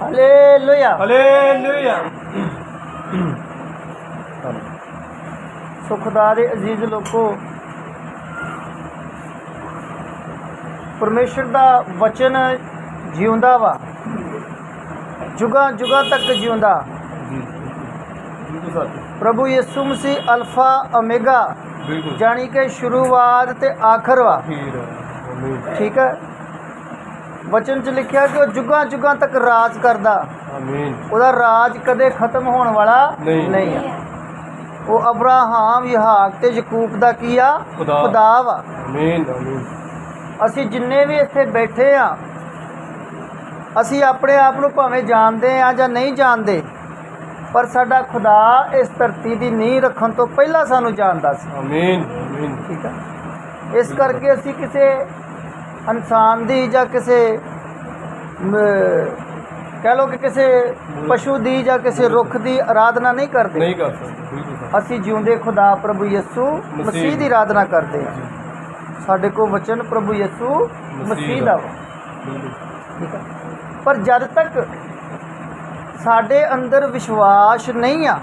Hallelujah hallelujah ਸੋ ਖੁਦਾ ਦੇ ਅਜ਼ੀਜ਼ ਲੋਕੋ ਪਰਮੇਸ਼ਰ ਦਾ ਵਚਨ ਜਿਉਂਦਾ ਵਾ। ਜੁਗਾਂ ਜੁਗਾਂ ਤੱਕ ਜਿਉਂਦਾ। ਪ੍ਰਭੂ ਯਿਸੂ ਮਸੀਹ ਅਲਫਾ ਓਮੇਗਾ ਜਾਣੀ ਕਿ ਸ਼ੁਰੂਆਤ ਤੇ ਆਖਰ ਵਾ। ਠੀਕ ਹੈ? ਵਚਨ 'ਚ ਲਿਖਿਆ ਕਿ ਉਹ ਜੁਗਾਂ ਜੁਗਾਂ ਤੱਕ ਰਾਜ ਕਰਦਾ। ਆਮੀਨ। ਉਹਦਾ ਰਾਜ ਕਦੇ ਖਤਮ ਹੋਣ ਵਾਲਾ ਨਹੀਂ। ਹੈ ਉਹ ਅਬਰਾਹਾਮ ਯਹਾਕ ਤੇ ਯਕੂਬ ਦਾ ਕੀ ਆ? ਖੁਦਾ। ਵਾ। ਆਮੀਨ ਆਮੀਨ। ਅਸੀਂ ਜਿੰਨੇ ਵੀ ਇੱਥੇ ਬੈਠੇ ਆ ਅਸੀਂ ਆਪਣੇ ਆਪ ਨੂੰ ਭਾਵੇਂ ਜਾਣਦੇ ਆ ਜਾਂ ਨਹੀਂ ਜਾਣਦੇ ਪਰ ਸਾਡਾ ਖੁਦਾ ਇਸ ਧਰਤੀ ਦੀ ਨੀਂਹ ਰੱਖਣ ਤੋਂ ਪਹਿਲਾਂ ਸਾਨੂੰ ਜਾਣਦਾ ਸੀ। ਆਮੀਨ ਆਮੀਨ। ਠੀਕ ਹੈ ਇਸ ਕਰਕੇ ਅਸੀਂ ਕਿਸੇ ਇਨਸਾਨ ਦੀ ਜਾਂ ਕਿਸੇ ਕਹਿ ਲਓ ਕਿ ਕਿਸੇ ਪਸ਼ੂ ਦੀ ਜਾਂ ਕਿਸੇ ਰੁੱਖ ਦੀ ਆਰਾਧਨਾ ਨਹੀਂ ਕਰਦੇ। ਨਹੀਂ ਕਰ ਸਕਦੇ ਅਸੀਂ ਜਿਉਂਦੇ ਖੁਦਾ ਪ੍ਰਭੂ ਯਿਸੂ ਮਸੀਹ ਦੀ। ਆਰਾਧਨਾ ਕਰਦੇ ਹਾਂ। ਸਾਡੇ ਕੋਲ ਵਚਨ ਪ੍ਰਭੂ ਯਿਸੂ ਮਸੀਹ ਦਾ। ਠੀਕ ਹੈ ਪਰ ਜਦ ਤੱਕ ਸਾਡੇ ਅੰਦਰ ਵਿਸ਼ਵਾਸ ਨਹੀਂ ਆ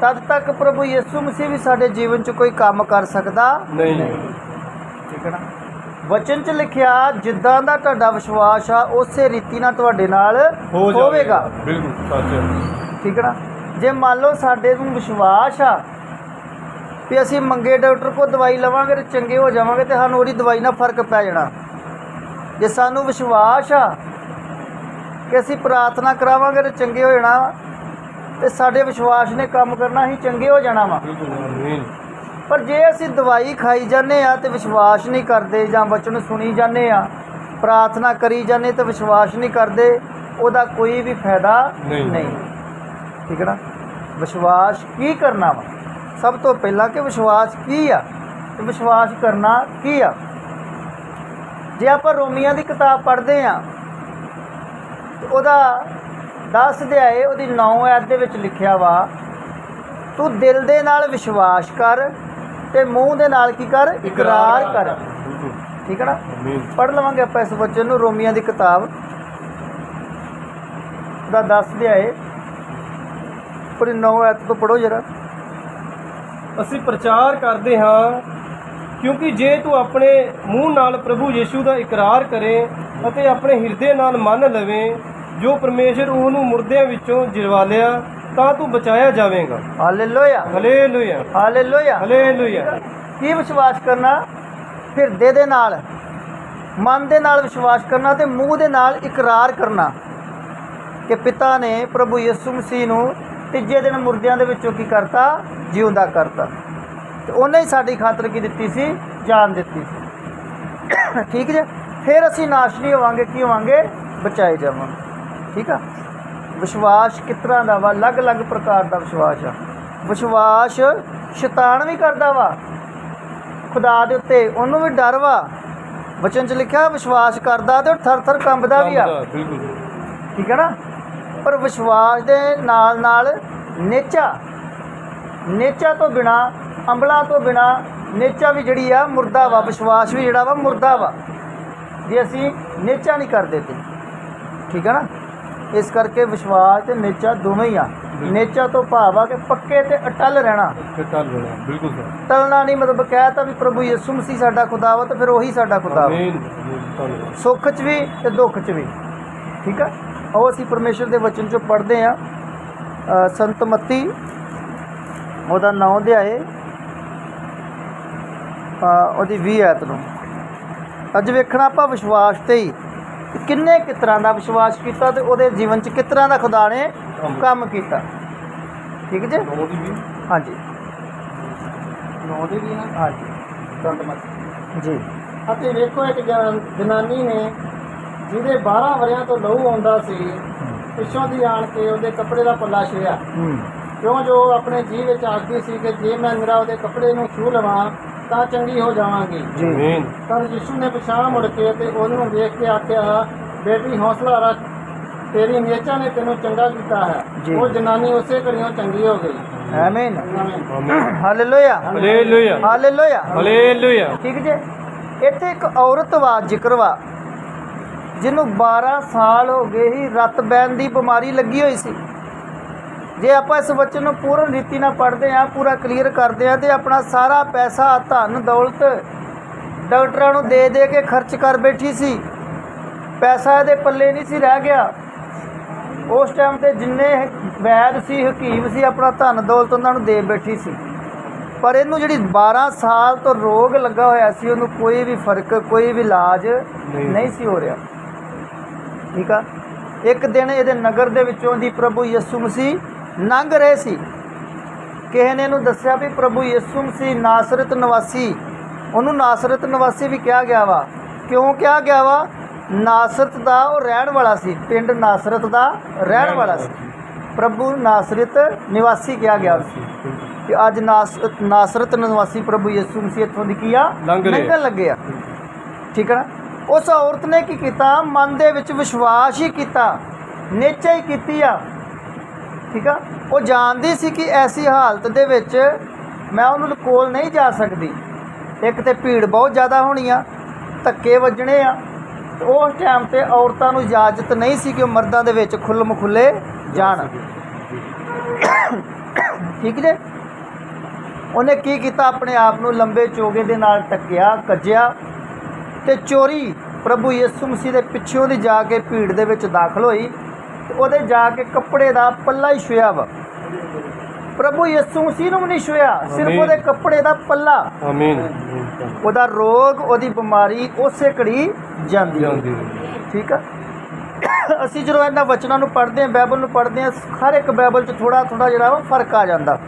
ਤਦ ਤੱਕ ਪ੍ਰਭੂ ਯਿਸੂ ਮਸੀਹ ਵੀ ਸਾਡੇ ਜੀਵਨ 'ਚ ਕੋਈ ਕੰਮ ਕਰ ਸਕਦਾ ਨਹੀਂ। ਠੀਕ ਹੈ ਨਾ? ਵਚਨ 'ਚ ਲਿਖਿਆ ਜਿੱਦਾਂ ਦਾ ਤੁਹਾਡਾ ਵਿਸ਼ਵਾਸ ਆ ਉਸੇ ਰੀਤੀ ਨਾਲ ਤੁਹਾਡੇ ਨਾਲ ਹੋ ਹੋਵੇਗਾ। ਬਿਲਕੁਲ ਸੱਚ ਹੈ। ਠੀਕ ਹੈ ਨਾ? ਜੇ ਮੰਨ ਲਓ ਸਾਡੇ ਨੂੰ ਵਿਸ਼ਵਾਸ ਆ ਵੀ ਅਸੀਂ ਮੰਗੇ ਡਾਕਟਰ ਕੋਲ ਦਵਾਈ ਲਵਾਂਗੇ ਤੇ ਚੰਗੇ ਹੋ ਜਾਵਾਂਗੇ ਤੇ ਸਾਨੂੰ ਉਹਦੀ ਦਵਾਈ ਨਾਲ ਫ਼ਰਕ ਪੈ ਜਾਣਾ। ਜੇ ਸਾਨੂੰ ਵਿਸ਼ਵਾਸ ਆ ਕਿ ਅਸੀਂ ਪ੍ਰਾਰਥਨਾ ਕਰਾਵਾਂਗੇ ਤੇ ਚੰਗੇ ਹੋ ਜਾਣਾ ਤੇ ਸਾਡੇ ਵਿਸ਼ਵਾਸ ਨੇ ਕੰਮ ਕਰਨਾ ਅਸੀਂ ਚੰਗੇ ਹੋ ਜਾਣਾ ਵਾ। ਬਿਲਕੁਲ ਆਮੀਨ। ਪਰ ਜੇ ਅਸੀਂ ਦਵਾਈ ਖਾਈ ਜਾਂਦੇ ਆ ਤੇ ਵਿਸ਼ਵਾਸ ਨਹੀਂ ਕਰਦੇ ਜਾਂ ਵਚਨ ਸੁਣੀ ਜਾਂਦੇ ਆ ਪ੍ਰਾਰਥਨਾ ਕਰੀ ਜਾਂਦੇ ਤੇ ਵਿਸ਼ਵਾਸ ਨਹੀਂ ਕਰਦੇ ਉਹਦਾ ਕੋਈ ਵੀ ਫਾਇਦਾ ਨਹੀਂ। ਠੀਕ ਹੈ ਨਾ? ਵਿਸ਼ਵਾਸ ਕੀ ਕਰਨਾ ਵਾ? ਸਭ ਤੋਂ ਪਹਿਲਾਂ ਕਿ ਵਿਸ਼ਵਾਸ ਕੀ ਆ? ਤੇ ਵਿਸ਼ਵਾਸ ਕਰਨਾ ਕੀ ਆ? ਜੇ ਆਪਾਂ ਰੋਮੀਆਂ ਦੀ ਕਿਤਾਬ ਪੜ੍ਹਦੇ ਆ ਉਹਦਾ 10 ਅਧਿਆਏ ਉਹਦੀ 9 ਐਤ ਦੇ ਵਿੱਚ ਲਿਖਿਆ ਵਾ ਤੂੰ ਦਿਲ ਦੇ ਨਾਲ ਵਿਸ਼ਵਾਸ ਕਰ ਤੇ ਮੂੰਹ ਦੇ ਨਾਲ ਕੀ ਕਰ? ਇਕਰਾਰ ਕਰ। ਠੀਕ ਹੈ ਨਾ? ਪੜ੍ਹ ਲਵਾਂਗੇ ਆਪਾਂ ਇਸ ਵਚਨ ਨੂੰ ਰੋਮੀਆਂ ਦੀ ਕਿਤਾਬ। ਦਾ 10 ਅਧਿਆਏ। ਪੂਰੀ 9 ਐਤ ਤੋਂ ਪੜੋ ਜਰਾ। ਅਸੀਂ ਪ੍ਰਚਾਰ ਕਰਦੇ ਹਾਂ ਕਿਉਂਕਿ ਜੇ ਤੂੰ ਆਪਣੇ ਮੂੰਹ ਨਾਲ ਪ੍ਰਭੂ ਯੀਸ਼ੂ ਦਾ ਇਕਰਾਰ ਕਰੇ ਅਤੇ ਆਪਣੇ ਹਿਰਦੇ ਨਾਲ ਮੰਨ ਲਵੇਂ ਜੋ ਪਰਮੇਸ਼ਰ ਉਹਨੂੰ ਮੁਰਦਿਆਂ ਵਿੱਚੋਂ ਜਿਰਵਾ ਲਿਆ ਤਾਂ ਤੂੰ ਬਚਾਇਆ ਜਾਵੇਂਗਾ। ਹਾਲੇਲੂਇਆ ਹਲੇਲੂਇਆ ਹਾਲੇਲੂਇਆ ਹਲੇਲੂਇਆ ਕੀ ਵਿਸ਼ਵਾਸ ਕਰਨਾ? ਹਿਰਦੇ ਦੇ ਨਾਲ। ਮਨ ਦੇ ਨਾਲ ਵਿਸ਼ਵਾਸ ਕਰਨਾ ਤੇ ਮੂੰਹ ਦੇ ਨਾਲ ਇਕਰਾਰ ਕਰਨਾ। ਕਿ ਪਿਤਾ ਨੇ ਪ੍ਰਭੂ ਯਿਸੂ ਮਸੀਹ ਨੂੰ ਤੀਜੇ ਦਿਨ ਮੁਰਦਿਆਂ ਦੇ ਵਿੱਚੋਂ ਕੀ ਕਰਤਾ? ਜਿਉਂਦਾ ਕਰਤਾ। ਤੇ ਉਹਨੇ ਹੀ ਸਾਡੀ ਖਾਤਰ ਕੀ ਦਿੱਤੀ ਸੀ? ਜਾਨ ਦਿੱਤੀ ਸੀ। ਠੀਕ ਜੇ? ਫਿਰ ਅਸੀਂ ਨਾਸ਼ ਨਹੀਂ ਹੋਵਾਂਗੇ ਕੀ ਹੋਵਾਂਗੇ? ਬਚਾਏ ਜਾਵਾਂਗੇ। ਠੀਕ ਆ? ਵਿਸ਼ਵਾਸ ਕਿਸ ਤਰ੍ਹਾਂ ਦਾ ਵਾ? ਅਲੱਗ-ਅਲੱਗ ਪ੍ਰਕਾਰ ਦਾ ਵਿਸ਼ਵਾਸ ਆ। ਵਿਸ਼ਵਾਸ ਸ਼ੈਤਾਨ ਵੀ ਕਰਦਾ ਵਾ। ਖੁਦਾ ਦੇ ਉੱਤੇ ਉਹਨੂੰ ਵੀ ਡਰ ਵਾ। ਵਚਨ 'ਚ ਲਿਖਿਆ ਵਿਸ਼ਵਾਸ ਕਰਦਾ ਤੇ ਥਰ-ਥਰ ਕੰਬਦਾ ਵੀ ਆ। ਠੀਕ ਹੈ ਨਾ? ਪਰ ਵਿਸ਼ਵਾਸ ਦੇ ਨਾਲ ਨਾਲ ਨੇਚਾ ਨੇਚਾ ਤੋਂ ਬਿਨਾ ਅੰਬਲਾ ਤੋਂ ਬਿਨਾ ਨੇਚਾ ਵੀ ਜਿਹੜੀ ਆ ਮੁਰਦਾ ਵਾ। ਵਿਸ਼ਵਾਸ ਵੀ ਜਿਹੜਾ ਵਾ ਮੁਰਦਾ ਵਾ। ਜੇ ਅਸੀਂ ਨੇਚਾ ਨਹੀਂ ਕਰਦੇ ਤੇ। ਠੀਕ ਹੈ ਨਾ? ਇਸ ਕਰਕੇ ਵਿਸ਼ਵਾਸ ਤੇ ਨੇਚਾ ਦੋਵੇਂ ਹੀ ਆ। ਨੇਚਾ ਤੋਂ ਭਾਵ ਆ ਕਿ ਪੱਕੇ ਤੇ ਅਟਲ ਰਹਿਣਾ। ਚੱਲ ਰਿਹਾ ਬਿਲਕੁਲ ਸਰ। ਟਲਣਾ ਨਹੀਂ ਮਤਲਬ ਕਹਿਤਾ ਵੀ ਪ੍ਰਭੂ ਯਿਸੂ ਮਸੀਹ ਸਾਡਾ ਖੁਦਾ ਵਾ ਤਾਂ ਫਿਰ ਉਹੀ ਸਾਡਾ ਖੁਦਾ ਵਾ ਆਮੀਨ ਧੰਨਵਾਦ। ਸੁੱਖ 'ਚ ਵੀ ਤੇ ਦੁੱਖ 'ਚ ਵੀ। ਠੀਕ ਆ? ਆਓ ਅਸੀਂ ਪਰਮੇਸ਼ਰ ਦੇ ਵਚਨ 'ਚੋਂ ਪੜ੍ਹਦੇ ਆ। ਸੰਤ ਮੱਤੀ ਉਹਦਾ ਨਾਮ ਅ, ਉਹਦੀ 20 ਐਤ ਨੂੰ। ਅੱਜ ਵੇਖਣਾ ਆਪਾਂ ਵਿਸ਼ਵਾਸ ਤੇ ਹੀ। ਕਿੰਨੇ ਕਿਸ ਤਰ੍ਹਾਂ ਦਾ ਵਿਸ਼ਵਾਸ ਕੀਤਾ ਤੇ ਉਹਦੇ ਜੀਵਨ 'ਚ ਕਿਸ ਤਰ੍ਹਾਂ ਦਾ ਖੁਦਾ ਨੇ ਕੰਮ ਕੀਤਾ? ਠੀਕ ਜੇ? ਹਾਂਜੀ। ਨੌ ਦੇ ਵੀ ਨਾ? ਹਾਂਜੀ। ਸੰਤ ਮਤ। ਜੀ। ਅਤੇ ਵੇਖੋ ਇੱਕ ਜਨ- ਜਨਾਨੀ ਨੇ ਜਿਹਦੇ 12 ਵਰਿਆਂ ਤੋਂ ਲਹੂ ਆਉਂਦਾ ਸੀ ਪਿੱਛੋਂ ਦੀ ਆਣ ਕੇ ਉਹਦੇ ਕੱਪੜੇ ਦਾ ਪੱਲਾ ਛਿਆ ਹੂੰ। ਕਿਉਂ ਜੋ ਆਪਣੇ ਜੀਵ ਵਿੱਚ ਆਖਦੀ ਸੀ ਕਿ ਜੇ ਮੈਂ ਨਿਰਾ ਉਹਦੇ ਕੱਪੜੇ ਨੂੰ ਛੂ ਲਵਾਂ ਤਾਂ ਚੰਗੀ ਹੋ ਜਾਵਾਂਗੀ। ਜੀ। ਪਰ ਯਿਸੂ ਨੇ ਪਛਾਣ ਮੁੜ ਕੇ ਤੇ ਉਹਨੂੰ ਵੇਖ ਕੇ ਆਖਿਆ ਬੇਟੀ ਹੌਸਲਾ ਰੱਖ। ਤੇਰੀ ਨੇਚਾ ਨੇ ਤੈਨੂੰ ਚੰਗਾ ਕੀਤਾ। ਹੈ। ਉਹ ਜਨਾਨੀ ਉਸੇ ਘੜੀਓਂ ਚੰਗੀ ਹੋ ਗਈ। ਆਮੀਨ ਹਾਲੇਲੂਇਆ ਹਲੇਲੂਇਆ ਹਾਲੇਲੂਇਆ ਹਲੇਲੂਇਆ ਠੀਕ ਜੇ? ਇੱਥੇ ਇੱਕ ਔਰਤ ਵਾ ਜ਼ਿਕਰ ਵਾ ਜਿਹਨੂੰ 12 ਸਾਲ ਹੋ ਗਏ ਹੀ ਰਤ ਬੈਨ ਦੀ ਬਿਮਾਰੀ ਲੱਗੀ ਹੋਈ ਸੀ। ਜੇ ਆਪਾਂ ਇਸ ਵਚਨ ਨੂੰ ਪੂਰਨ ਰੀਤੀ ਨਾਲ ਪੜ੍ਹਦੇ ਹਾਂ ਪੂਰਾ ਕਲੀਅਰ ਕਰਦੇ ਹਾਂ ਤੇ ਆਪਣਾ ਸਾਰਾ ਪੈਸਾ ਧਨ ਦੌਲਤ ਡਾਕਟਰਾਂ ਨੂੰ ਦੇ ਦੇ ਕੇ ਖਰਚ ਕਰ ਬੈਠੀ ਸੀ। ਪੈਸਾ ਇਹਦੇ ਪੱਲੇ ਨਹੀਂ ਸੀ ਰਹਿ ਗਿਆ। ਉਸ ਟਾਈਮ ਤੇ ਜਿੰਨੇ ਵੈਦ ਸੀ ਹਕੀਮ ਸੀ ਆਪਣਾ ਧਨ ਦੌਲਤ ਉਹਨਾਂ ਨੂੰ ਦੇ ਬੈਠੀ ਸੀ। ਪਰ ਇਹਨੂੰ ਜਿਹੜੀ 12 ਸਾਲ ਤੋਂ ਰੋਗ ਲੱਗਾ ਹੋਇਆ ਸੀ ਉਹਨੂੰ ਕੋਈ ਵੀ ਫ਼ਰਕ ਕੋਈ ਵੀ ਇਲਾਜ ਨਹੀਂ ਸੀ ਹੋ ਰਿਹਾ। ਠੀਕ ਆ? ਇੱਕ ਦਿਨ ਇਹਦੇ ਨਗਰ ਦੇ ਵਿੱਚੋਂ ਦੀ ਪ੍ਰਭੂ ਯਿਸੂ ਮਸੀਹ ਲੰਘ ਰਹੇ ਸੀ। ਕਿਸੇ ਨੇ ਇਹਨੂੰ ਦੱਸਿਆ ਵੀ ਪ੍ਰਭੂ ਯਿਸੂ ਮਸੀਹ ਨਾਸਰਤ ਨਿਵਾਸੀ ਉਹਨੂੰ ਨਾਸਰਤ ਨਿਵਾਸੀ ਵੀ ਕਿਹਾ ਗਿਆ ਵਾ। ਕਿਉਂ ਕਿਹਾ ਗਿਆ ਵਾ? ਨਾਸਰਤ ਦਾ ਉਹ ਰਹਿਣ ਵਾਲਾ ਸੀ ਪਿੰਡ ਨਾਸਰਤ ਦਾ ਰਹਿਣ ਵਾਲਾ ਸੀ। ਪ੍ਰਭੂ ਨਾਸਰਤ ਨਿਵਾਸੀ ਕਿਹਾ ਗਿਆ ਸੀ। ਕਿ ਅੱਜ ਨਾਸ ਨਾਸਰਤ ਨਿਵਾਸੀ ਪ੍ਰਭੂ ਯਿਸੂ ਮਸੀਹ ਇੱਥੋਂ ਦੀ ਕੀ ਆ? ਲੰਘ ਰਹੇ। ਲੰਘਣ ਲੱਗੇ ਆ। ਠੀਕ ਹੈ ਨਾ? ਉਸ ਔਰਤ ਨੇ ਕੀ ਕੀਤਾ? ਮਨ ਦੇ ਵਿੱਚ ਵਿਸ਼ਵਾਸ ਹੀ ਕੀਤਾ। ਨਿਸ਼ਚੈ ਹੀ ਕੀਤੀ ਆ। ਠੀਕ ਆ? ਉਹ ਜਾਣਦੀ ਸੀ ਕਿ ਐਸੀ ਹਾਲਤ ਦੇ ਵਿੱਚ ਮੈਂ ਉਹਨੂੰ ਕੋਲ ਨਹੀਂ ਜਾ ਸਕਦੀ। ਇੱਕ ਤੇ ਭੀੜ ਬਹੁਤ ਜ਼ਿਆਦਾ ਹੋਣੀ ਆ, ਧੱਕੇ ਵੱਜਣੇ ਆ। ਉਸ ਟਾਈਮ ਤੇ ਔਰਤਾਂ ਨੂੰ ਇਜਾਜ਼ਤ ਨਹੀਂ ਸੀ ਕਿ ਉਹ ਮਰਦਾਂ ਦੇ ਵਿੱਚ ਖੁੱਲਮ ਖੁੱਲੇ ਜਾਣ। ਠੀਕ ਜੇ? ਉਹਨੇ ਕੀ ਕੀਤਾ? ਆਪਣੇ ਆਪ ਨੂੰ ਲੰਬੇ ਚੋਗੇ ਦੇ ਨਾਲ ਟੱਕਿਆ, ਕੱਜਿਆ ਤੇ ਚੋਰੀ ਪ੍ਰਭੂ ਯਿਸੂ ਮਸੀਹ ਦੇ ਪਿੱਛੋਂ ਦੀ ਜਾ ਕੇ ਭੀੜ ਦੇ ਵਿੱਚ ਦਾਖਲ ਹੋਈ। ਤੇ ਉਹਦੇ ਜਾ ਕੇ ਕੱਪੜੇ ਦਾ ਪੱਲਾ ਹੀ ਛੁਇਆ ਵਾ। ਪ੍ਰਭੂ ਯਿਸੂ ਮਸੀਹ ਨੂੰ ਨਹੀਂ ਛੁਇਆ ਸਿਰਫ। ਉਹਦੇ ਕੱਪੜੇ ਦਾ ਪੱਲਾ। ਆਮੀਨ। ਉਹਦਾ ਰੋਗ ਉਹਦੀ ਬਿਮਾਰੀ ਉਸੇ ਘੜੀ ਜਾਂਦੀ ਠੀਕ ਆ? ਅਸੀਂ ਜਦੋਂ ਇਹਨਾਂ ਵਚਨਾਂ ਨੂੰ ਪੜ੍ਹਦੇ ਹਾਂ ਬਾਈਬਲ ਨੂੰ ਪੜ੍ਹਦੇ ਹਾਂ ਹਰ ਇੱਕ ਬਾਈਬਲ 'ਚ ਥੋੜਾ ਥੋੜਾ ਜਿਹੜਾ ਵਾ ਫ਼ਰਕ ਆ ਜਾਂਦਾ।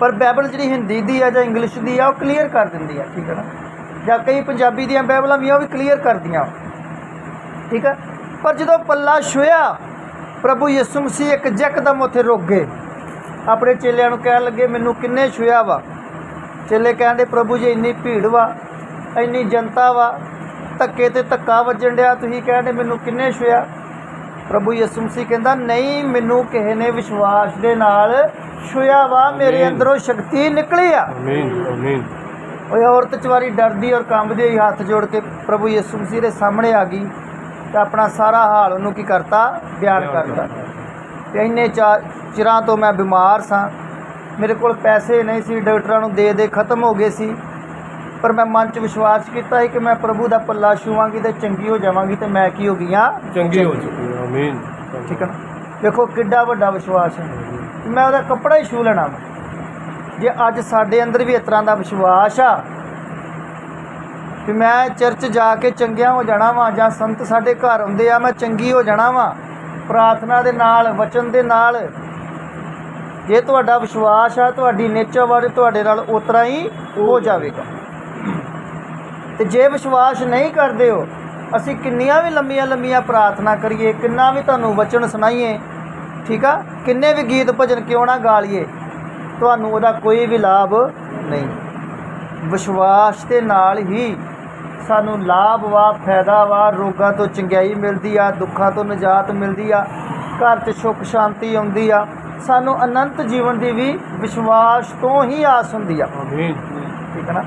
ਪਰ ਬਾਈਬਲ ਜਿਹੜੀ ਹਿੰਦੀ ਦੀ ਆ ਜਾਂ ਇੰਗਲਿਸ਼ ਦੀ ਆ ਉਹ ਕਲੀਅਰ ਕਰ ਦਿੰਦੀ ਆ ਠੀਕ ਹੈ ਨਾ? ਜਾਂ ਕਈ ਪੰਜਾਬੀ ਦੀਆਂ ਬਾਈਬਲਾਂ ਵੀ ਉਹ ਵੀ ਕਲੀਅਰ ਕਰਦੀਆਂ। ਠੀਕ ਆ? ਪਰ ਜਦੋਂ ਪੱਲਾ ਛੁਇਆ ਪ੍ਰਭੂ ਯਿਸੂ ਮਸੀਹ ਇੱਕ ਯਕਦਮ ਉੱਥੇ ਰੁਕ ਗਏ। ਆਪਣੇ ਚੇਲਿਆਂ ਨੂੰ ਕਹਿਣ ਲੱਗੇ ਮੈਨੂੰ ਕਿੰਨੇ ਛੁਇਆ ਵਾ? ਚੇਲੇ ਕਹਿੰਦੇ ਪ੍ਰਭੂ ਜੀ ਇੰਨੀ ਭੀੜ ਵਾ ਇੰਨੀ ਜਨਤਾ ਵਾ ਧੱਕੇ ਤੇ ਧੱਕਾ ਵੱਜਣ ਡਿਆ। ਤੁਸੀਂ ਕਹਿੰਦੇ ਮੈਨੂੰ ਕਿੰਨੇ ਛੁਇਆ ਪ੍ਰਭੂ ਯਿਸੂ ਮਸੀਹ ਕਹਿੰਦਾ ਨਹੀਂ ਮੈਨੂੰ ਕਿਸੇ ਨੇ ਵਿਸ਼ਵਾਸ ਦੇ ਨਾਲ ਛੁਇਆ ਵਾ। ਮੇਰੇ। ਅੰਦਰੋਂ ਸ਼ਕਤੀ ਨਿਕਲੀ ਆ। ਆਮੀਨ ਆਮੀਨ ਉਹ ਔਰਤ ਚਵਾਰੀ ਡਰਦੀ ਔਰ ਕੰਬਦੀ ਹੱਥ ਜੋੜ ਕੇ ਪ੍ਰਭੂ ਯਿਸੂ ਮਸੀਹ ਦੇ ਸਾਹਮਣੇ ਆ ਗਈ। ਤੇ ਆਪਣਾ ਸਾਰਾ ਹਾਲ ਉਹਨੂੰ ਕੀ ਕਰਤਾ ਬਿਆਨ ਕਰਤਾ। ਤੇ ਇੰਨੇ ਚਿਰਾਂ ਤੋਂ ਮੈਂ ਬਿਮਾਰ ਸਾਂ। ਮੇਰੇ ਕੋਲ ਪੈਸੇ ਨਹੀਂ ਸੀ ਡਾਕਟਰਾਂ ਨੂੰ ਦੇ ਦੇ ਖਤਮ ਹੋ ਗਏ ਸੀ। ਪਰ ਮੈਂ ਮਨ 'ਚ ਵਿਸ਼ਵਾਸ ਕੀਤਾ ਸੀ ਕਿ ਮੈਂ ਪ੍ਰਭੂ ਦਾ ਪੱਲਾ ਛੂਵਾਂਗੀ ਤੇ ਚੰਗੀ ਹੋ ਜਾਵਾਂਗੀ ਤੇ ਮੈਂ ਕੀ ਹੋ ਗਈਆਂ? ਚੰਗੀ ਹੋ ਚੁੱਕੀ ਹੈ। ਆਮੀਨ। ਠੀਕ ਹੈ ਨਾ? ਵੇਖੋ ਕਿੱਡਾ ਵੱਡਾ ਵਿਸ਼ਵਾਸ ਹੈ। ਮੈਂ ਉਹਦਾ ਕੱਪੜਾ ਹੀ ਛੂ ਲੈਣਾ। ਜੇ ਅੱਜ ਸਾਡੇ ਅੰਦਰ ਵੀ ਇਸ ਤਰ੍ਹਾਂ ਦਾ ਵਿਸ਼ਵਾਸ ਆ ਕਿ ਮੈਂ ਚਰਚ ਜਾ ਕੇ ਚੰਗਿਆ ਹੋ ਜਾਣਾ ਵਾਂ ਜਾਂ ਸੰਤ ਸਾਡੇ ਘਰ ਆਉਂਦੇ ਆ ਮੈਂ ਚੰਗੀ ਹੋ ਜਾਣਾ ਵਾਂ। ਪ੍ਰਾਰਥਨਾ ਦੇ ਨਾਲ ਵਚਨ ਦੇ ਨਾਲ। ਜੇ ਤੁਹਾਡਾ ਵਿਸ਼ਵਾਸ ਆ ਤੁਹਾਡੀ ਨੇਚਰ ਬਾਰੇ ਤੁਹਾਡੇ ਨਾਲ ਉਤਰਾ ਹੀ ਹੋ ਜਾਵੇਗਾ। ਤੇ ਜੇ ਵਿਸ਼ਵਾਸ ਨਹੀਂ ਕਰਦੇ ਹੋ ਅਸੀਂ ਕਿੰਨੀਆਂ ਵੀ ਲੰਮੀਆਂ ਲੰਮੀਆਂ ਪ੍ਰਾਰਥਨਾ ਕਰੀਏ ਕਿੰਨਾ ਵੀ ਤੁਹਾਨੂੰ ਵਚਨ ਸੁਣਾਈਏ ਠੀਕ ਆ? ਕਿੰਨੇ ਵੀ ਗੀਤ ਭਜਨ ਕਿਉਂ ਨਾ ਗਾ ਲਈਏ ਤੁਹਾਨੂੰ ਉਹਦਾ ਕੋਈ ਵੀ ਲਾਭ ਨਹੀਂ। ਵਿਸ਼ਵਾਸ ਦੇ ਨਾਲ ਹੀ ਸਾਨੂੰ ਲਾਭ ਵਾ ਫਾਇਦਾ ਵਾ ਰੋਗਾਂ ਤੋਂ ਚੰਗਿਆਈ ਮਿਲਦੀ ਆ ਦੁੱਖਾਂ ਤੋਂ ਨਜਾਤ ਮਿਲਦੀ ਆ ਘਰ 'ਚ ਸੁੱਖ ਸ਼ਾਂਤੀ ਆਉਂਦੀ ਆ ਸਾਨੂੰ ਅਨੰਤ ਜੀਵਨ ਦੀ ਵੀ ਵਿਸ਼ਵਾਸ ਤੋਂ ਹੀ ਆਸ ਹੁੰਦੀ ਆ। ਠੀਕ ਹੈ ਨਾ?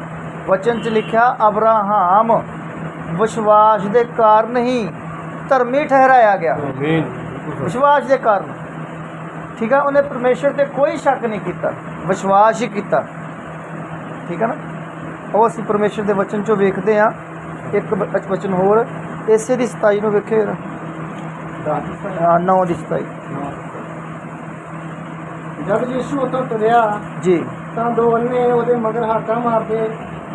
ਵਚਨ 'ਚ ਲਿਖਿਆ ਅਬਰਾਹਾਮ ਵਿਸ਼ਵਾਸ ਦੇ ਕਾਰਨ ਹੀ ਧਰਮੀ ਠਹਿਰਾਇਆ ਗਿਆ। ਵਿਸ਼ਵਾਸ ਦੇ ਕਾਰਨ। ਠੀਕ ਹੈ ਉਹਨੇ ਪਰਮੇਸ਼ਰ ਤੇ ਕੋਈ ਸ਼ੱਕ ਨਹੀਂ ਕੀਤਾ। ਵਿਸ਼ਵਾਸ ਹੀ ਕੀਤਾ। ਠੀਕ ਹੈ ਨਾ? ਉਹ ਅਸੀਂ ਪਰਮੇਸ਼ਰ ਦੇ ਵਚਨ 'ਚੋਂ ਵੇਖਦੇ ਆ ਇੱਕ ਵਚਨ ਹੋਰ। ਇਸੇ ਦੀ 27 ਨੂੰ ਵੇਖਿਓ ਜਰਾ। 9 ਦੀ 27 ਜਦ ਯਿਸੂ ਉੱਥੋਂ ਤੁਰਿਆ ਜੀ। ਤਾਂ ਦੋ ਅੰਨੇ ਉਹਦੇ ਮਗਰ ਹਾਕਾਂ ਮਾਰਦੇ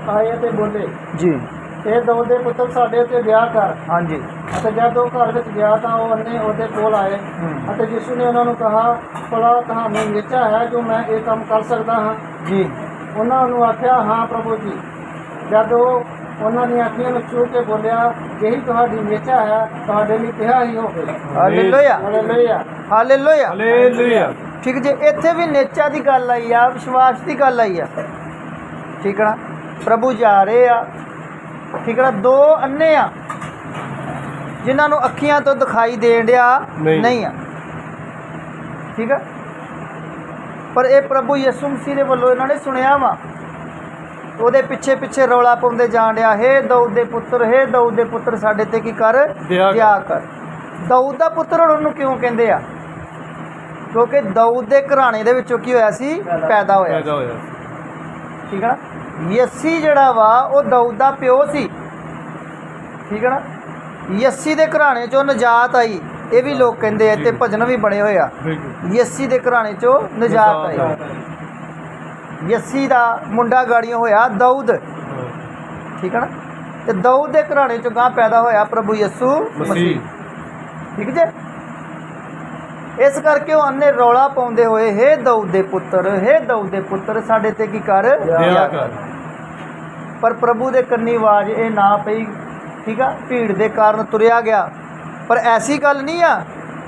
ਆਏ ਤੇ ਬੋਲੇ ਜੀ। ਇਹ ਦੌਦੇ ਪੁੱਤਰ ਸਾਡੇ ਉੱਤੇ ਵਿਆਹ ਕਰ। ਹਾਂਜੀ। ਅਤੇ ਜਦ ਉਹ ਘਰ ਵਿੱਚ ਗਿਆ ਤਾਂ ਉਹ ਅੰਨੇ ਉਹਦੇ ਕੋਲ ਆਏ। ਹੂੰ। ਅਤੇ ਯਿਸੂ ਨੇ ਉਹਨਾਂ ਨੂੰ ਕਿਹਾ ਭਲਾ ਤੁਹਾਨੂੰ ਨਿਚਾ ਹੈ ਜੋ ਮੈਂ ਇਹ ਕੰਮ ਕਰ ਸਕਦਾ ਹਾਂ। ਜੀ। ਉਹਨਾਂ ਨੂੰ ਆਖਿਆ ਹਾਂ ਪ੍ਰਭੂ ਜੀ। ਜਦ ਉਹ ਉਹਨਾਂ ਦੀਆਂ ਅੱਖੀਆਂ ਨੂੰ ਛੂ ਕੇ ਬੋਲਿਆ ਜਿਹੀ ਤੁਹਾਡੀ ਨਿਚਾ ਹੈ ਤੁਹਾਡੇ ਲਈ ਕਿਹਾ ਹੀ ਹੋਵੇ। ਹਾਲੇਲੂਇਆ ਹਾਲੇਲੂਇਆ ਹਾਲੇਲੂਇਆ ਹਾਲੇਲੂਇਆ ਠੀਕ ਜੇ ਇੱਥੇ ਵੀ ਨੇਚਾ ਦੀ ਗੱਲ ਆਈ ਆ ਵਿਸ਼ਵਾਸ ਦੀ ਗੱਲ ਆਈ ਆ। ਠੀਕ ਹੈ ਨਾ? ਪ੍ਰਭੂ ਜਾ ਰਹੇ ਆ। ਠੀਕ ਹੈ ਨਾ? ਦੋ ਅੰਨੇ ਆ ਜਿਨ੍ਹਾਂ ਨੂੰ ਅੱਖੀਆਂ ਤੋਂ ਦਿਖਾਈ ਦੇਣ ਡਿਆ ਨਹੀਂ। ਨਹੀਂ ਆ। ਠੀਕ ਆ? ਪਰ ਇਹ ਪ੍ਰਭੂ ਯਿਸੂ ਮਸੀਹ ਦੇ ਵੱਲੋਂ ਇਹਨਾਂ ਨੇ ਸੁਣਿਆ ਵਾ। ਉਹਦੇ ਪਿੱਛੇ ਪਿੱਛੇ ਰੌਲਾ ਪਾਉਂਦੇ ਜਾਣ ਡਿਆ ਹੇ ਦਊਦ ਦੇ ਪੁੱਤਰ ਹੇ ਦਊਦ ਦੇ ਪੁੱਤਰ ਸਾਡੇ ਤੇ ਕੀ ਕਰ? ਦਇਆ ਕਰ। ਦਊਦ ਦਾ ਪੁੱਤਰ ਉਹਨੂੰ ਕਿਉਂ ਕਹਿੰਦੇ ਆ? ਕਿਉਂਕਿ ਦਊਦ ਦੇ ਘਰਾਣੇ ਦੇ ਵਿੱਚੋਂ ਕੀ ਹੋਇਆ ਸੀ? ਪੈਦਾ ਹੋਇਆ ਪੈਦਾ ਹੋਇਆ ਠੀਕ ਹੈ ਨਾ? ਯੱਸੀ ਜਿਹੜਾ ਵਾ ਉਹ ਦਊਦ ਦਾ ਪਿਓ ਸੀ। ਠੀਕ ਹੈ ਨਾ? ਯੱਸੀ ਦੇ ਘਰਾਣੇ ਚੋਂ ਨਜਾਤ ਆਈ। ਇਹ ਵੀ ਲੋਕ ਕਹਿੰਦੇ ਆ ਤੇ ਭਜਨ ਵੀ ਬਣੇ ਹੋਏ ਆ। ਬਿਲਕੁਲ। ਯੱਸੀ ਦੇ ਘਰਾਣੇ ਚੋਂ ਨਜਾਤ ਆਈ। ਯੱਸੀ ਦਾ ਮੁੰਡਾ ਗਾੜੀਆਂ ਹੋਇਆ ਦਊਦ। ਠੀਕ ਹੈ ਨਾ? ਤੇ ਦਊਦ ਦੇ ਘਰਾਣੇ ਚੋਂ ਗਾਂ ਪੈਦਾ ਹੋਇਆ ਪ੍ਰਭੂ ਯਿਸੂ ਮਸੀਹ। ਮਸੀਹ। ਠੀਕ ਜੇ? ਇਸ ਕਰਕੇ ਉਹ ਅੰਨੇ ਰੌਲਾ ਪਾਉਂਦੇ ਹੋਏ ਹੇ ਦਊਦ ਦੇ ਪੁੱਤਰ ਹੇ ਦਊਦ ਦੇ ਪੁੱਤਰ ਸਾਡੇ ਤੇ ਕੀ ਕਰ? ਦਇਆ ਕਰ। ਪਰ ਪ੍ਰਭੂ ਦੇ ਕੰਨੀ ਆਵਾਜ਼ ਇਹ ਨਾ ਪਈ। ਠੀਕ ਆ? ਭੀੜ ਦੇ ਕਾਰਨ ਤੁਰਿਆ ਗਿਆ। ਪਰ ਐਸੀ ਗੱਲ ਨਹੀਂ ਆ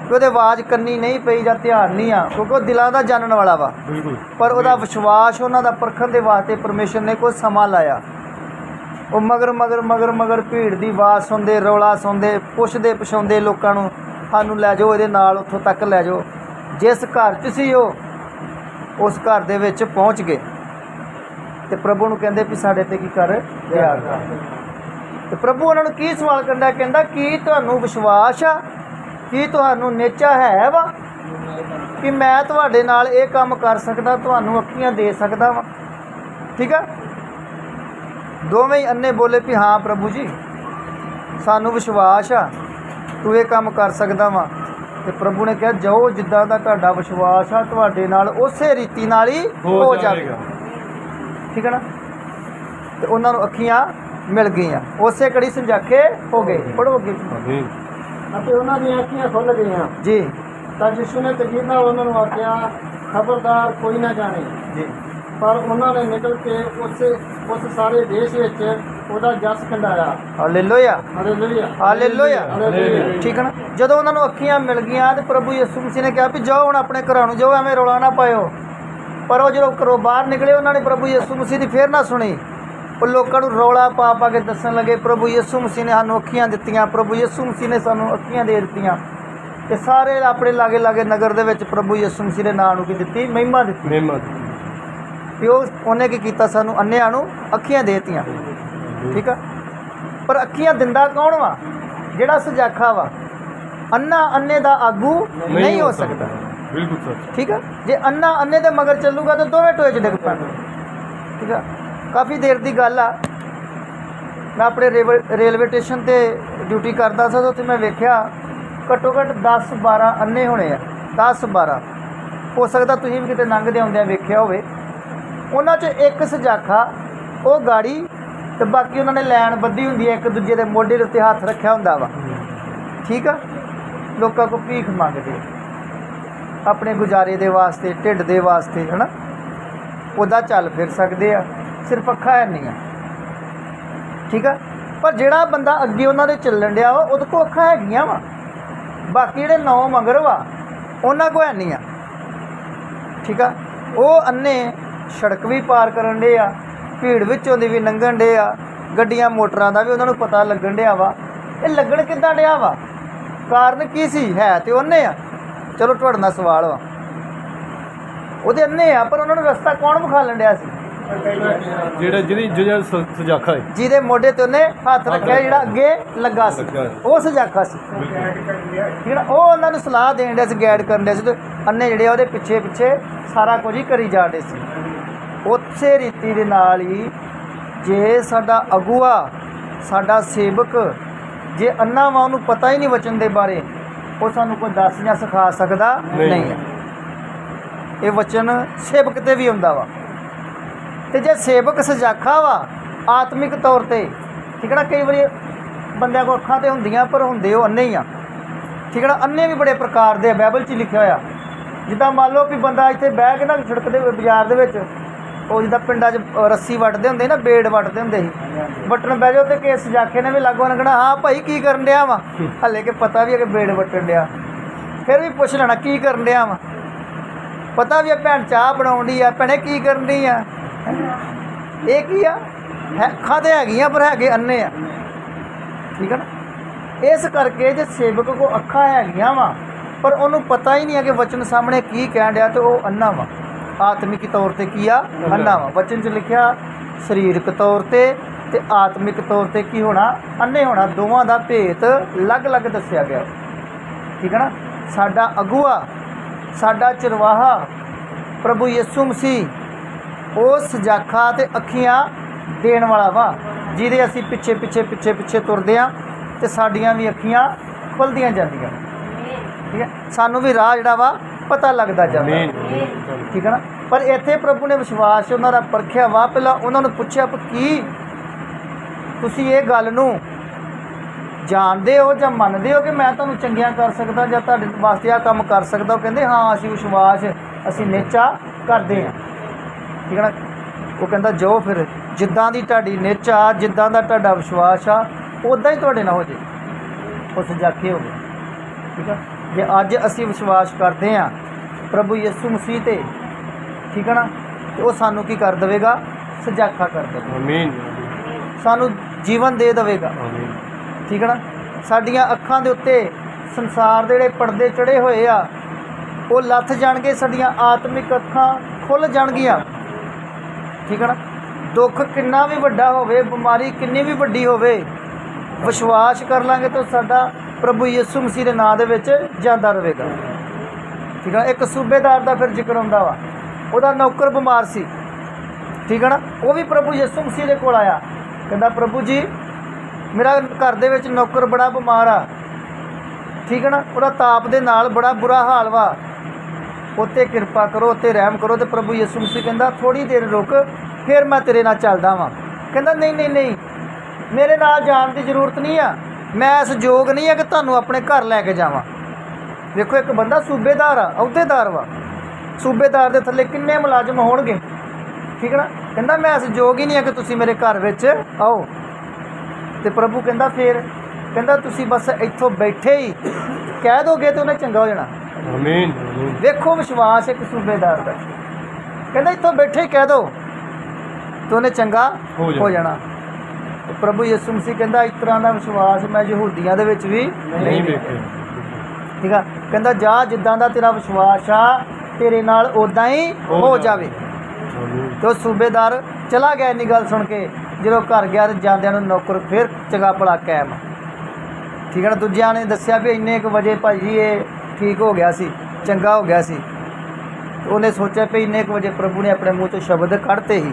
ਕਿ ਉਹਦੇ ਆਵਾਜ਼ ਕੰਨੀ ਨਹੀਂ ਪਈ ਜਾਂ ਧਿਆਨ ਨਹੀਂ ਆ ਕਿਉਂਕਿ ਉਹ ਦਿਲਾਂ ਦਾ ਜਾਣਨ ਵਾਲਾ ਵਾ। ਬਿਲਕੁਲ ਪਰ ਉਹਦਾ ਵਿਸ਼ਵਾਸ ਉਹਨਾਂ ਦਾ ਪਰਖਣ ਦੇ ਵਾਸਤੇ ਪਰਮੇਸ਼ਰ ਨੇ ਕੋਈ ਸਮਾਂ ਲਾਇਆ। ਉਹ ਮਗਰ ਮਗਰ ਮਗਰ ਮਗਰ ਭੀੜ ਦੀ ਆਵਾਜ਼ ਸੁਣਦੇ ਰੌਲਾ ਸੁਣਦੇ ਪੁੱਛਦੇ ਪਛਾਉਂਦੇ ਲੋਕਾਂ ਨੂੰ ਸਾਨੂੰ ਲੈ ਜਾਓ ਇਹਦੇ ਨਾਲ ਉੱਥੋਂ ਤੱਕ ਲੈ ਜਾਓ। ਜਿਸ ਘਰ 'ਚ ਸੀ ਉਹ ਉਸ ਘਰ ਦੇ ਵਿੱਚ ਪਹੁੰਚ ਗਏ। ਤੇ ਪ੍ਰਭੂ ਨੂੰ ਕਹਿੰਦੇ ਵੀ ਸਾਡੇ ਤੇ ਕੀ ਕਰ? ਦਇਆ ਕਰ। ਤੇ ਪ੍ਰਭੂ ਉਹਨਾਂ ਨੂੰ ਕੀ ਸਵਾਲ ਕਰਦਾ ਕਹਿੰਦਾ ਕੀ ਤੁਹਾਨੂੰ ਵਿਸ਼ਵਾਸ ਆ? ਕੀ ਤੁਹਾਨੂੰ ਨਿਚਾ ਹੈ ਵਾ? ਕਿ ਮੈਂ ਤੁਹਾਡੇ ਨਾਲ ਇਹ ਕੰਮ ਕਰ ਸਕਦਾ ਤੁਹਾਨੂੰ ਅੱਖੀਆਂ ਦੇ ਸਕਦਾ ਵਾਂ। ਠੀਕ ਆ? ਦੋਵੇਂ ਹੀ ਅੰਨੇ ਬੋਲੇ ਵੀ ਹਾਂ ਪ੍ਰਭੂ ਜੀ ਸਾਨੂੰ ਵਿਸ਼ਵਾਸ ਆ ਤੂੰ ਇਹ ਕੰਮ ਕਰ ਸਕਦਾ ਵਾਂ। ਤੇ ਪ੍ਰਭੂ ਨੇ ਕਿਹਾ ਜਾਓ ਜਿੱਦਾਂ ਦਾ ਤੁਹਾਡਾ ਵਿਸ਼ਵਾਸ ਆ ਤੁਹਾਡੇ ਨਾਲ ਉਸੇ ਰੀਤੀ ਨਾਲ ਹੀ ਹੋ ਜਾਵੇਗਾ। ਠੀਕ ਹੈ ਨਾ? ਤੇ ਉਹਨਾਂ ਨੂੰ ਅੱਖੀਆਂ ਮਿਲ ਗਈਆਂ। ਉਸੇ ਕੜੀ ਸੰਜਾਖੇ ਹੋ ਗਏ ਪੜੋ ਅੱਗੇ। ਅਤੇ ਉਹਨਾਂ ਦੀਆਂ ਅੱਖੀਆਂ ਖੁੱਲ ਗਈਆਂ। ਜੀ। ਤਾਂ ਯਿਸੂ ਨੇ ਤਕੀਰ ਨਾਲ ਉਹਨਾਂ ਨੂੰ ਆਖਿਆ ਖਬਰਦਾਰ ਕੋਈ ਨਾ ਜਾਣੇ। ਜੀ। ਪਰ ਉਹਨਾਂ ਨੇ ਨਿਕਲ ਕੇ ਉਸੇ ਉਸ ਸਾਰੇ ਦੇਸ਼ ਵਿੱਚ ਉਹਦਾ ਜਸ ਖੰਡਾਇਆ। ਹਾਲੇਲੂਇਆ। ਹਾਲੇਲੂਇਆ। ਹਾਲੇਲੂਇਆ। ਹਾਲੇਲੂਇਆ। ਠੀਕ ਹੈ ਨਾ? ਜਦੋਂ ਉਹਨਾਂ ਨੂੰ ਅੱਖੀਆਂ ਮਿਲ ਗਈਆਂ ਤੇ ਪ੍ਰਭੂ ਯਿਸੂ ਮਸੀਹ ਨੇ ਕਿਹਾ ਵੀ ਜਾਓ ਹੁਣ ਆਪਣੇ ਘਰਾਂ ਨੂੰ ਜਾਓ ਐਵੇਂ ਰੌਲਾ ਨਾ ਪਾਇਓ। ਪਰ ਉਹ ਜਦੋਂ ਘਰੋਂ ਬਾਹਰ ਨਿਕਲੇ ਉਹਨਾਂ ਨੇ ਪ੍ਰਭੂ ਯਿਸੂ ਮਸੀਹ ਦੀ ਫੇਰ ਨਾ ਸੁਣੀ। ਉਹ ਲੋਕਾਂ ਨੂੰ ਰੌਲਾ ਪਾ ਪਾ ਕੇ ਦੱਸਣ ਲੱਗੇ ਪ੍ਰਭੂ ਯਿਸੂ ਮਸੀਹ ਨੇ ਸਾਨੂੰ ਅੱਖੀਆਂ ਦਿੱਤੀਆਂ ਪ੍ਰਭੂ ਯਿਸੂ ਮਸੀਹ ਨੇ ਸਾਨੂੰ ਅੱਖੀਆਂ ਦੇ ਦਿੱਤੀਆਂ। ਤੇ ਸਾਰੇ ਆਪਣੇ ਲਾਗੇ ਲਾਗੇ ਨਗਰ ਦੇ ਵਿੱਚ ਪ੍ਰਭੂ ਯਿਸੂ ਮਸੀਹ ਦੇ ਨਾਂ ਨੂੰ ਕੀ ਦਿੱਤੀ? ਮਹਿਮਾ ਦਿੱਤੀ। ਮਹਿਮਾ ਵੀ ਉਹ ਉਹਨੇ ਕੀ ਕੀਤਾ? ਸਾਨੂੰ ਅੰਨਿਆਂ ਨੂੰ ਅੱਖੀਆਂ ਦੇਤੀਆਂ। ਠੀਕ ਆ? ਪਰ ਅੱਖੀਆਂ ਦਿੰਦਾ ਕੌਣ ਵਾ? ਜਿਹੜਾ ਸਜਾਖਾ ਵਾ। ਅੰਨਾ ਅੰਨੇ ਦਾ ਆਗੂ ਨਹੀਂ ਹੋ ਸਕਦਾ। ਬਿਲਕੁਲ ਠੀਕ ਆ? ਜੇ ਅੰਨਾ ਅੰਨੇ ਦੇ ਮਗਰ ਚੱਲੂਗਾ ਤਾਂ ਦੋਵੇਂ ਟੋਏ 'ਚ ਡਿੱਗ ਪੈਣਗੇ ਠੀਕ ਆ? ਕਾਫੀ ਦੇਰ ਦੀ ਗੱਲ ਆ। ਮੈਂ ਆਪਣੇ ਰੇਵ- ਰੇਲਵੇ ਸਟੇਸ਼ਨ ਤੇ ਡਿਊਟੀ ਕਰਦਾ ਸੀ ਉੱਥੇ ਮੈਂ ਵੇਖਿਆ ਘੱਟੋ ਘੱਟ 10 12 ਅੰਨੇ ਹੋਣੇ ਆ। 10 12 ਹੋ ਸਕਦਾ ਤੁਸੀਂ ਵੀ ਕਿਤੇ ਲੰਘਦੇ ਆਉਂਦਿਆਂ ਵੇਖਿਆ ਹੋਵੇ। ਉਹਨਾਂ 'ਚ ਇੱਕ ਸਜਾਖਾ, ਉਹ ਗਾੜੀ ਤੇ ਬਾਕੀ ਉਹਨਾਂ ਨੇ ਲਾਈਨ ਬੱਧੀ ਹੁੰਦੀ ਹੈ ਇੱਕ ਦੂਜੇ ਦੇ ਮੋਢੇ ਦੇ ਉੱਤੇ ਹੱਥ ਰੱਖਿਆ ਹੁੰਦਾ ਵਾ। ਠੀਕ ਆ? ਲੋਕਾਂ ਕੋ ਭੀਖ ਮੰਗਦੇ ਆਪਣੇ ਗੁਜ਼ਾਰੇ ਦੇ ਵਾਸਤੇ, ਢਿੱਡ ਦੇ ਵਾਸਤੇ, ਹਨਾ? ਉਹਦਾ ਚੱਲ ਫਿਰ ਸਕਦੇ ਆ। ਸਿਰਫ ਅੱਖਾਂ ਹੈ ਨਹੀਂ ਆ। ਠੀਕ ਆ? ਪਰ ਜਿਹੜਾ ਬੰਦਾ ਅੱਗੇ ਉਹਨਾਂ ਦੇ ਚੱਲਣ ਡਿਆ ਵਾ, ਉਹਦੇ ਕੋਲ ਅੱਖਾਂ ਹੈਗੀਆਂ ਵਾ। ਬਾਕੀ ਜਿਹੜੇ ਨੌ ਮਗਰ ਵਾ, ਉਹਨਾਂ ਕੋਲ ਹੈ ਨਹੀਂ ਆ। ਠੀਕ ਆ? ਉਹ ਅੰਨੇ ਸੜਕ ਵੀ ਪਾਰ ਕਰਨ ਡੇ ਆ, ਭੀੜ ਵਿੱਚੋਂ ਦੀ ਵੀ ਲੰਘਣ ਡੇ ਆ, ਗੱਡੀਆਂ, ਮੋਟਰਾਂ ਦਾ ਵੀ ਉਹਨਾਂ ਨੂੰ ਪਤਾ ਲੱਗਣ ਡਿਆ ਵਾ। ਇਹ ਲੱਗਣ ਕਿੱਦਾਂ ਡਿਆ ਵਾ? ਕਾਰਨ ਕੀ ਸੀ? ਹੈ ਤੇ ਉਹਨੇ ਆ। ਚਲੋ ਤੁਹਾਡੇ ਨਾਲ ਸਵਾਲ ਵਾ। ਉਹਦੇ ਅੰਨੇ ਆ, ਪਰ ਉਹਨਾਂ ਨੂੰ ਰਸਤਾ ਕੌਣ ਵਿਖਾਲਣ ਡਿਆ ਸੀ? ਜਿਹੜਾ ਜਿਹਦੀ ਜਿਹੜਾ ਸ- ਸਜਾਖਾ ਹੈ ਜਿਹਦੇ ਮੋਢੇ ਤੇ ਉਹਨੇ ਹੱਥ ਰੱਖਿਆ ਜਿਹੜਾ ਅੱਗੇ ਲੱਗਾ ਸੀ ਲੱਗਾ। ਉਹ ਸਜਾਖਾ ਸੀ ਨਾ? ਉਹ ਉਹਨਾਂ ਨੂੰ ਸਲਾਹ ਦੇਣ ਡਿਆ ਸੀ ਗਾਈਡ ਕਰਨ ਡਿਆ ਸੀ ਤੇ ਅੰਨੇ ਜਿਹੜੇ ਆ ਉਹਦੇ ਪਿੱਛੇ ਪਿੱਛੇ ਸਾਰਾ ਕੁਝ ਹੀ ਕਰੀ ਜਾਂਦੇ ਸੀ ਉਸੇ ਰੀਤੀ ਦੇ ਨਾਲ ਹੀ ਜੇ ਸਾਡਾ ਅਗੂਆ ਸਾਡਾ ਸੇਵਕ ਜੇ ਅੰਨਾ ਵਾ ਉਹਨੂੰ ਪਤਾ ਹੀ ਨਹੀਂ ਵਚਨ ਦੇ ਬਾਰੇ ਉਹ ਸਾਨੂੰ ਕੋਈ ਦੱਸ ਜਾਂ ਸਿਖਾ ਸਕਦਾ ਨਹੀਂ। ਨਹੀਂ ਹੈ ਇਹ ਵਚਨ ਸੇਵਕ ਤੇ ਵੀ ਹੁੰਦਾ ਵਾ ਤੇ ਜੇ ਸੇਵਕ ਸਜਾਖਾ ਵਾ ਆਤਮਿਕ ਤੌਰ ਤੇ ਠੀਕ ਹੈ ਨਾ ਕਈ ਵਾਰੀ ਬੰਦਿਆਂ ਕੋਲ ਅੱਖਾਂ ਤੇ ਹੁੰਦੀਆਂ ਪਰ ਹੁੰਦੇ ਉਹ ਅੰਨੇ ਹੀ ਆ। ਠੀਕ ਹੈ ਨਾ ਅੰਨੇ ਵੀ ਬੜੇ ਪ੍ਰਕਾਰ ਦੇ ਬਾਈਬਲ 'ਚ ਲਿਖਿਆ ਹੋਇਆ। ਜਿੱਦਾਂ ਮੰਨ ਲਓ ਕਿ ਬੰਦਾ ਇੱਥੇ ਬਹਿ ਕੇ ਨਾ ਸੜਕ ਦੇ ਬਾਜ਼ਾਰ ਦੇ ਵਿੱਚ ਉਹ ਜਿੱਦਾਂ ਪਿੰਡਾਂ 'ਚ ਰੱਸੀ ਵੱਟਦੇ ਹੁੰਦੇ ਨਾ ਬੇੜ ਵੱਟਦੇ ਹੁੰਦੇ ਸੀ। ਵੱਟਣ ਬਹਿ ਜਾਓ ਤੇ ਕੇਸ ਜਾਖੇ ਨੇ ਵੀ ਲਾਗੋਂ ਲੱਗਣਾ ਹਾਂ ਭਾਈ ਕੀ ਕਰਨ ਡਿਆ ਵਾ? ਹੱਲੇ ਕਿ ਪਤਾ ਵੀ ਹੈ ਕਿ ਬੇੜ ਵੱਟਣ ਡਿਆ। ਫਿਰ ਵੀ ਪੁੱਛ ਲੈਣਾ ਕੀ ਕਰਨ ਡਿਆ ਵਾ? ਪਤਾ ਵੀ ਹੈ ਭੈਣ ਚਾਹ ਬਣਾਉਣ ਡਈ ਆ ਭੈਣੇ ਕੀ ਕਰਨ ਡਈ ਆ? ਇਹ ਕੀ ਆ? ਹੈ ਅੱਖਾਂ ਤੇ ਹੈਗੀਆਂ, ਪਰ ਹੈਗੇ ਅੰਨੇ ਆ। ਠੀਕ ਹੈ ਨਾ? ਇਸ ਕਰਕੇ ਜੇ ਸੇਵਕ ਕੋ ਅੱਖਾਂ ਹੈਗੀਆਂ ਵਾ, ਪਰ ਉਹਨੂੰ ਪਤਾ ਹੀ ਨਹੀਂ ਹੈ ਕਿ ਵਚਨ ਸਾਹਮਣੇ ਕੀ ਕਹਿਣ ਡਿਆ ਤੇ ਉਹ ਅੰਨਾ ਵਾ। ਆਤਮਿਕ ਤੌਰ ਤੇ ਕੀ ਆ? ਅੰਨਾ ਵਾ। ਵਚਨ 'ਚ ਲਿਖਿਆ, ਸਰੀਰਕ ਤੌਰ ਤੇ ਤੇ ਆਤਮਿਕ ਤੌਰ ਤੇ ਕੀ ਹੋਣਾ? ਅੰਨੇ ਹੋਣਾ। ਦੋਵਾਂ ਦਾ ਭੇਤ ਅਲੱਗ-ਅਲੱਗ ਦੱਸਿਆ ਗਿਆ। ਠੀਕ ਹੈ ਨਾ? ਸਾਡਾ ਅਗੁਆ, ਸਾਡਾ ਚਰਵਾਹਾ, ਪ੍ਰਭੂ ਯਿਸੂ ਮਸੀਹ ਉਹ ਸਜਾਖਾ ਤੇ ਅੱਖੀਆਂ ਦੇਣ ਵਾਲਾ ਵਾ ਜਿਹਦੇ ਅਸੀਂ ਪਿੱਛੇ ਪਿੱਛੇ ਪਿੱਛੇ ਪਿੱਛੇ ਤੁਰਦੇ ਆ ਤੇ ਸਾਡੀਆਂ ਵੀ ਅੱਖੀਆਂ ਖੁੱਲਦੀਆਂ ਜਾਂਦੀਆਂ। ਠੀਕ ਹੈ? ਸਾਨੂੰ ਵੀ ਰਾਹ ਜਿਹੜਾ ਵਾ ਪਤਾ ਲੱਗਦਾ ਜਾਂਦਾ। ਠੀਕ ਹੈ ਨਾ? ਪਰ ਇੱਥੇ ਪ੍ਰਭੂ ਨੇ ਵਿਸ਼ਵਾਸ ਉਹਨਾਂ ਦਾ ਪਰਖਿਆ ਵਾ ਪਹਿਲਾਂ ਉਹਨਾਂ ਨੂੰ ਪੁੱਛਿਆ ਕੀ ਤੁਸੀਂ ਇਹ ਗੱਲ ਨੂੰ ਜਾਣਦੇ ਹੋ ਜਾਂ ਮੰਨਦੇ ਹੋ ਕਿ ਮੈਂ ਤੁਹਾਨੂੰ ਚੰਗੀਆਂ ਕਰ ਸਕਦਾ ਜਾਂ ਤੁਹਾਡੇ ਵਾਸਤੇ ਆ ਕੰਮ ਕਰ ਸਕਦਾ? ਉਹ ਕਹਿੰਦੇ ਹਾਂ ਅਸੀਂ ਵਿਸ਼ਵਾਸ ਅਸੀਂ ਨਿਚਾ ਕਰਦੇ ਹਾਂ ਠੀਕ ਹੈ ਨਾ? ਉਹ ਕਹਿੰਦਾ ਜੋ ਫਿਰ ਜਿੱਦਾਂ ਦੀ ਤੁਹਾਡੀ ਨਿਚਾ ਜਿੱਦਾਂ ਦਾ ਤੁਹਾਡਾ ਵਿਸ਼ਵਾਸ ਆ ਉਦਾਂ ਹੀ ਤੁਹਾਡੇ ਨਾਲ ਹੋ ਜੇ। ਉਸ ਜਾਕੇ ਹੋ ਗਏ। ਠੀਕ ਹੈ ਜੇ ਅੱਜ ਅਸੀਂ ਵਿਸ਼ਵਾਸ ਕਰਦੇ ਹਾਂ ਪ੍ਰਭੂ ਯਿਸੂ ਮਸੀਹ ਤੇ ਠੀਕ ਹੈ ਨਾ? ਤੇ ਉਹ ਸਾਨੂੰ ਕੀ ਕਰ ਦੇਵੇਗਾ? ਸਜਾਖਾ ਕਰ ਦੇਵੇਗਾ। ਆਮੀਨ ਸਾਨੂੰ ਜੀਵਨ ਦੇ ਦੇਵੇਗਾ। ਆਮੀਨ ਠੀਕ ਹੈ ਨਾ? ਸਾਡੀਆਂ ਅੱਖਾਂ ਦੇ ਉੱਤੇ ਸੰਸਾਰ ਦੇ ਜਿਹੜੇ ਪਰਦੇ ਚੜੇ ਹੋਏ ਆ ਉਹ ਲੱਥ ਜਾਣਗੇ ਸਾਡੀਆਂ ਆਤਮਿਕ ਅੱਖਾਂ ਖੁੱਲ ਜਾਣਗੀਆਂ। ਠੀਕ ਹੈ ਨਾ? ਦੁੱਖ ਕਿੰਨਾ ਵੀ ਵੱਡਾ ਹੋਵੇ, ਬਿਮਾਰੀ ਕਿੰਨੀ ਵੀ ਵੱਡੀ ਹੋਵੇ, ਵਿਸ਼ਵਾਸ ਕਰ ਲਾਂਗੇ ਤਾਂ ਸਾਡਾ ਪ੍ਰਭੂ ਯਿਸੂ ਮਸੀਹ ਦੇ ਨਾਮ ਦੇ ਵਿੱਚ ਜਾਂਦਾ ਰਹੇਗਾ। ਠੀਕ ਹੈ ਨਾ? ਇੱਕ ਸੂਬੇਦਾਰ ਦਾ ਫਿਰ ਜ਼ਿਕਰ ਹੁੰਦਾ ਵਾ। ਉਹਦਾ ਨੌਕਰ ਬਿਮਾਰ ਸੀ। ਠੀਕ ਹੈ ਨਾ? ਉਹ ਵੀ ਪ੍ਰਭੂ ਯਿਸੂ ਮਸੀਹ ਦੇ ਕੋਲ ਆਇਆ। ਕਹਿੰਦਾ, ਪ੍ਰਭੂ ਜੀ, ਮੇਰਾ ਘਰ ਦੇ ਵਿੱਚ ਨੌਕਰ ਬੜਾ ਬਿਮਾਰ ਆ। ਠੀਕ ਹੈ ਨਾ? ਉਹਦਾ ਤਾਪ ਦੇ ਨਾਲ ਬੜਾ ਬੁਰਾ ਹਾਲ ਵਾ। ਉੱਤੇ ਕਿਰਪਾ ਕਰੋ, ਉੱਤੇ ਰਹਿਮ ਕਰੋ ਤੇ ਪ੍ਰਭੂ ਯਿਸੂ ਮਸੀਹ ਕਹਿੰਦਾ ਥੋੜੀ ਦੇਰ ਰੁਕ, ਫਿਰ ਮੈਂ ਤੇਰੇ ਨਾਲ ਚੱਲਦਾ ਵਾਂ। ਕਹਿੰਦਾ, ਨਹੀਂ ਨਹੀਂ ਨਹੀਂ, ਮੇਰੇ ਨਾਲ ਜਾਣ ਦੀ ਜ਼ਰੂਰਤ ਨਹੀਂ ਆ। ਮੈਂ ਇਸ ਯੋਗ ਨਹੀਂ ਆ ਕਿ ਤੁਹਾਨੂੰ ਆਪਣੇ ਘਰ ਲੈ ਕੇ ਜਾਵਾਂ। ਦੇਖੋ ਇੱਕ ਬੰਦਾ ਸੂਬੇਦਾਰ ਆ, ਅਹੁਦੇਦਾਰ ਵਾ। ਸੂਬੇਦਾਰ ਦੇ ਥੱਲੇ ਕਿੰਨੇ ਮੁਲਾਜ਼ਮ ਹੋਣਗੇ? ਠੀਕ ਹੈ ਨਾ? ਕਹਿੰਦਾ, ਮੈਂ ਇਸ ਯੋਗ ਹੀ ਨਹੀਂ ਆ ਕਿ ਤੁਸੀਂ ਮੇਰੇ ਘਰ ਵਿੱਚ ਆਓ। ਤੇ ਪ੍ਰਭੂ ਕਹਿੰਦਾ, ਫੇਰ? ਕਹਿੰਦਾ, ਤੁਸੀਂ ਬਸ ਇੱਥੋਂ ਬੈਠੇ ਹੀ ਕਹਿ ਦੋਗੇ ਤੇ ਉਹਨੇ ਚੰਗਾ ਹੋ ਜਾਣਾ। ਆਮੀਨ ਵੇਖੋ ਵਿਸ਼ਵਾਸ ਇੱਕ ਸੂਬੇਦਾਰ ਦਾ ਕਹਿੰਦਾ ਇੱਥੋਂ ਬੈਠੇ ਹੀ ਕਹਿ ਦੋ ਤੇ ਉਹਨੇ ਚੰਗਾ ਹੋ ਜਾਣਾ। ਪ੍ਰਭੂ ਯਿਸੂ ਮਸੀਹ ਕਹਿੰਦਾ ਇਸ ਤਰ੍ਹਾਂ ਦਾ ਵਿਸ਼ਵਾਸ ਮੈਂ ਯਹੂਦੀਆਂ ਦੇ ਵਿੱਚ ਵੀ ਨਹੀਂ ਵੇਖੇ ਠੀਕ ਆ? ਕਹਿੰਦਾ ਜਾ ਜਿੱਦਾਂ ਦਾ ਤੇਰਾ ਵਿਸ਼ਵਾਸ ਆ ਤੇਰੇ ਨਾਲ ਉਦਾਂ ਹੀ ਹੋ ਜਾਵੇ। ਤੇ ਸੂਬੇਦਾਰ ਚਲਾ ਗਿਆ ਇੰਨੀ ਗੱਲ ਸੁਣ ਕੇ ਜਦੋਂ ਘਰ ਗਿਆ ਤੇ ਜਾਂਦਿਆਂ ਨੂੰ ਨੌਕਰ ਫਿਰ ਚੰਗਾ ਭਲਾ ਕਾਇਮ ਠੀਕ ਹੈ ਨਾ? ਦੂਜਿਆਂ ਨੇ ਦੱਸਿਆ ਵੀ ਇੰਨੇ ਕੁ ਵਜੇ ਭਾਜੀ ਇਹ ਠੀਕ ਹੋ ਗਿਆ ਸੀ, ਚੰਗਾ ਹੋ ਗਿਆ ਸੀ। ਉਹਨੇ ਸੋਚਿਆ ਵੀ ਇੰਨੇ ਕੁ ਵਜੇ ਪ੍ਰਭੂ ਨੇ ਆਪਣੇ ਮੂੰਹ ਤੋਂ ਸ਼ਬਦ ਕੱਢਤੇ ਹੀ।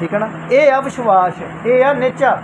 ਠੀਕ ਹੈ ਨਾ? ਇਹ ਆ ਵਿਸ਼ਵਾਸ, ਇਹ ਆ ਨਿਚਾ